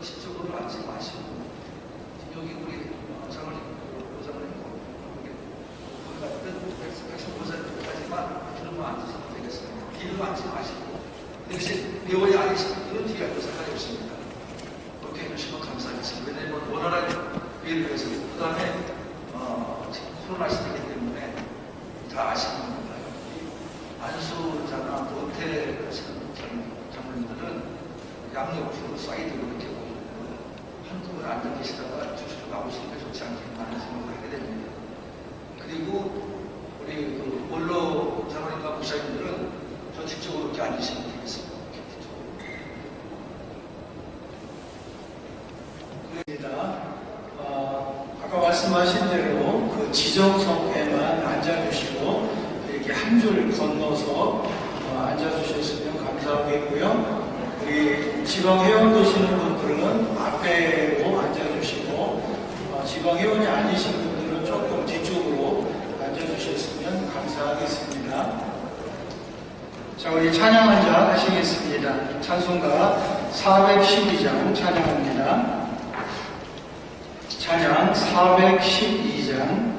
저 뒤쪽으로 앉지 마시고 여기 우리 장을 보장을 했고 거기가 100%까지만 뒤로 앉으시면 되겠습니다. 뒤로 앉지 마시고 대신 배우이 아니신 분들은 뒤에 앉아도 상관이 없습니다. 그렇게 해주시면 감사하겠습니다. 왜냐면 원활한 회의를 위해서 그 다음에 어, 지금 코로나 시대이기 때문에 다 아시는 겁니다. 이 안수자나 모텔 하시는 장모님들은 양옆으로 사이드로 이렇게 앉아 계시다가 주시로 나오시는 게 좋지 않겠나 하는 생각을 하게 됩니다. 그리고 우리 그 원로 장로님과 목사님들은 저 뒤쪽으로 이렇게 앉으시면 되겠습니다. 어, 아까 말씀하신 대로 그 지정석에만 앉아주시고 이렇게 한 줄 건너서 어, 앉아주셨으면 감사하겠고요. 우리 지방 회원 되시는 분들은 앞에로 앉아주시고 어, 지방 회원이 아니신 분들은 조금 뒤쪽으로 앉아주셨으면 감사하겠습니다. 자, 우리 찬양 한자 하시겠습니다. 찬송가 412장 찬양합니다. 찬양 412장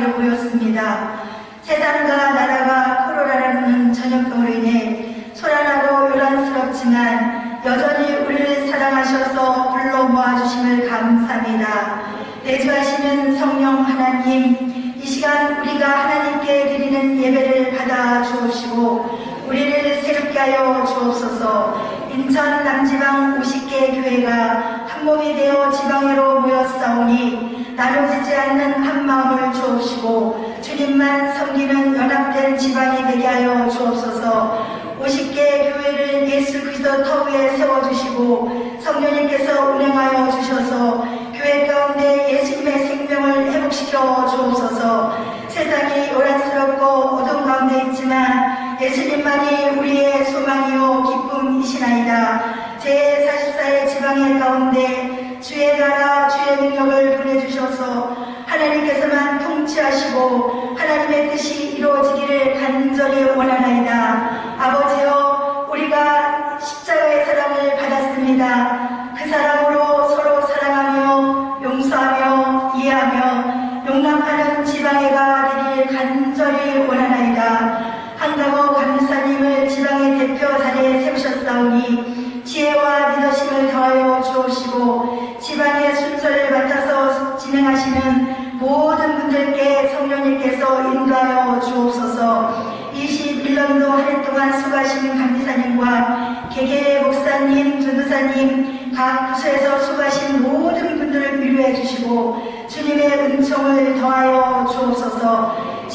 지방회로 모였습니다. 세상과 나라가 코로나라는 전염병으로 인해 소란하고 요란스럽지만 여전히 우리를 사랑하셔서 불러 모아주심을 감사합니다. 내주하시는 성령 하나님, 이 시간 우리가 하나님께 드리는 예배를 받아 주옵시고 우리를 새롭게 하여 주옵소서 인천 남지방 50개 교회가 한 몸이 되어 지방회로 모였사오니 나눠지지 않는 한 마음을 주옵시고 주님만 섬기는 연합된 지방이 되게 하여 주옵소서. 50개 교회를 예수 그리스도 터 위에 세워주시고 성령님께서 운행하여 주셔서 교회 가운데 예수님의 생명을 회복시켜 주옵소서. 세상이 요란스럽고 어둠 가운데 있지만 예수님만이 우리의 소망이요 기쁨이시나이다. 제44의 지방의 가운데 주의 나라 주의 능력을 보내주셔서 하나님께서만 통치하시고 하나님의 뜻이 이루어지기를 간절히 원하나이다. 아버지여 우리가 십자가의 사랑을 받았습니다 그 사랑으로 서로 사랑하며 용서하며 이해하며 용납하는 지방회가 되길 간절히 원하나이다 한가호 감사님을 지방의 대표 자리에 세우셨사오니 지혜와 리더십을 더하여 주옵시고 지방의 순서를 맡아서 진행하시는 모든 분들께 성령님께서 인도하여 주옵소서 21년도 한 해 동안 수고하시는 감리사님과 개개의 목사님, 전도사님, 각 부서에서 수고하신 모든 분들을 위로해 주시고 주님의 은총을 더하여 주옵소서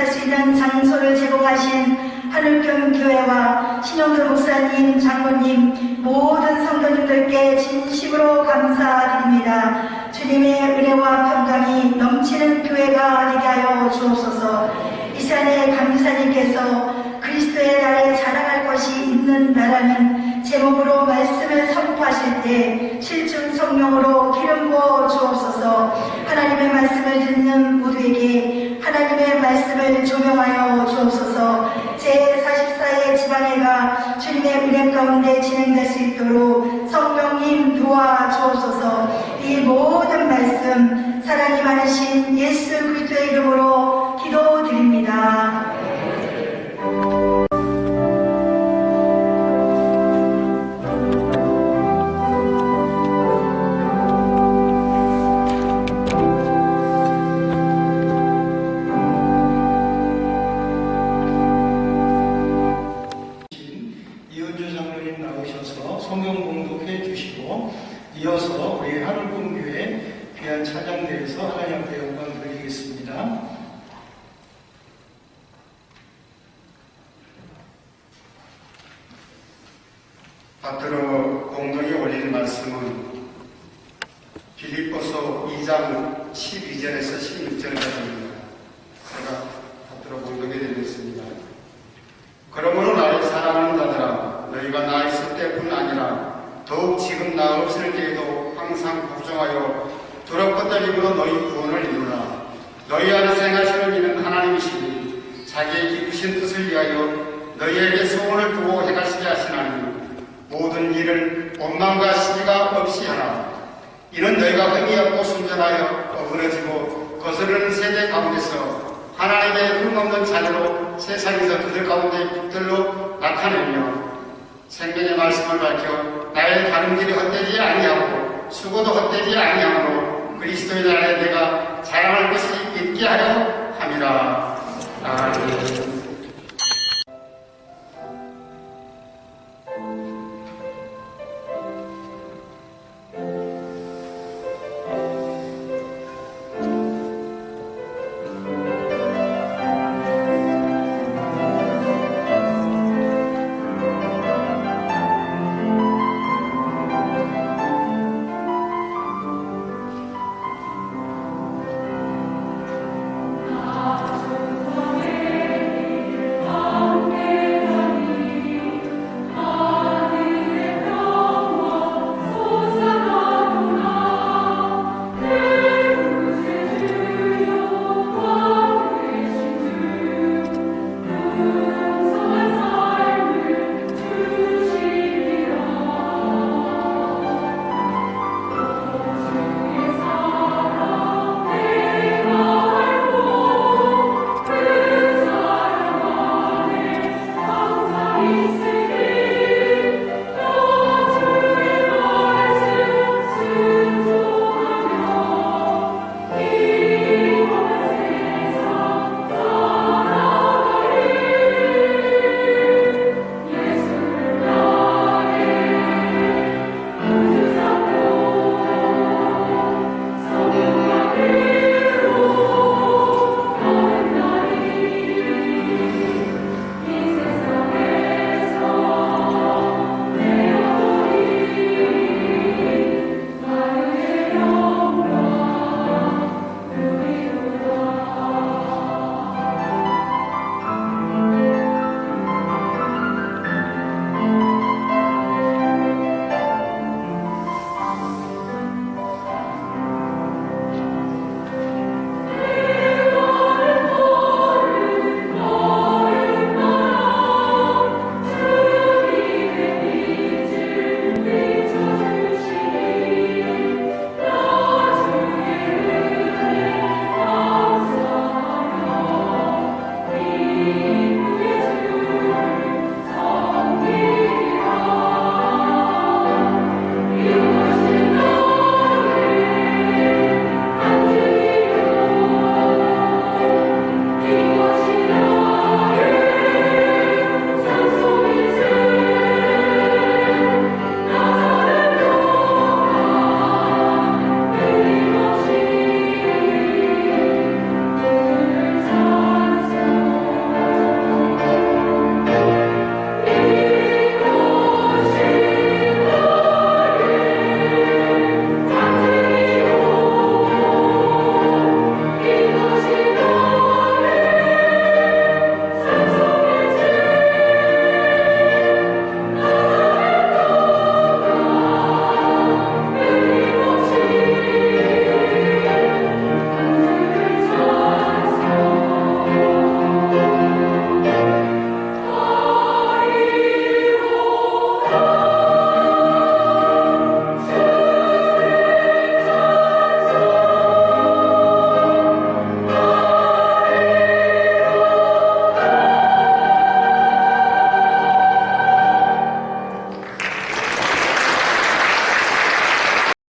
소집할 수 있는 장소를 제공하신 하늘경 교회와 신영도 목사님, 장로님, 모든 성도님들께 진심으로 감사드립니다. 주님의 은혜와 평강이 넘치는 교회가 되게 하여 주옵소서. 이 시간에 감사님께서 그리스도의 나라에 자랑할 것이 있는 나라는 제목으로 말씀을 선포하실 때 실중 성령으로 기름 부어 주옵소서. 하나님의 말씀을 듣는 모두에게 하나님의 말씀을 조명하여 주옵소서. 제44의 지방회가 주님의 은혜 가운데 진행될 수 있도록 성령님 도와 주옵소서. 이 모든 말씀 사랑이 많으신 예수 그리스도의 이름으로 기도드립니다. 없을 때에도 항상 걱정하여 두렵고 떨림으로 너희 구원을 이루라. 너희 안에서 행하시는 이는 하나님이시니 자기의 기쁘신 뜻을 위하여 너희에게 소원을 두고 행하시게 하시나니 모든 일을 원망과 시기가 없이 하라. 이는 너희가 흠이 없고 순전하여 어그러지고 거스르는 세대 가운데서 하나님의 흠없는 자녀로 세상에서 그들 가운데 빛들로 나타내며 생명의 말씀을 밝혀 나의 가는 길이 헛되지 아니하고 수고도 헛되지 아니하므로 그리스도의 나라에 내가 자랑할 것이 있게 하려 함이라. 아멘.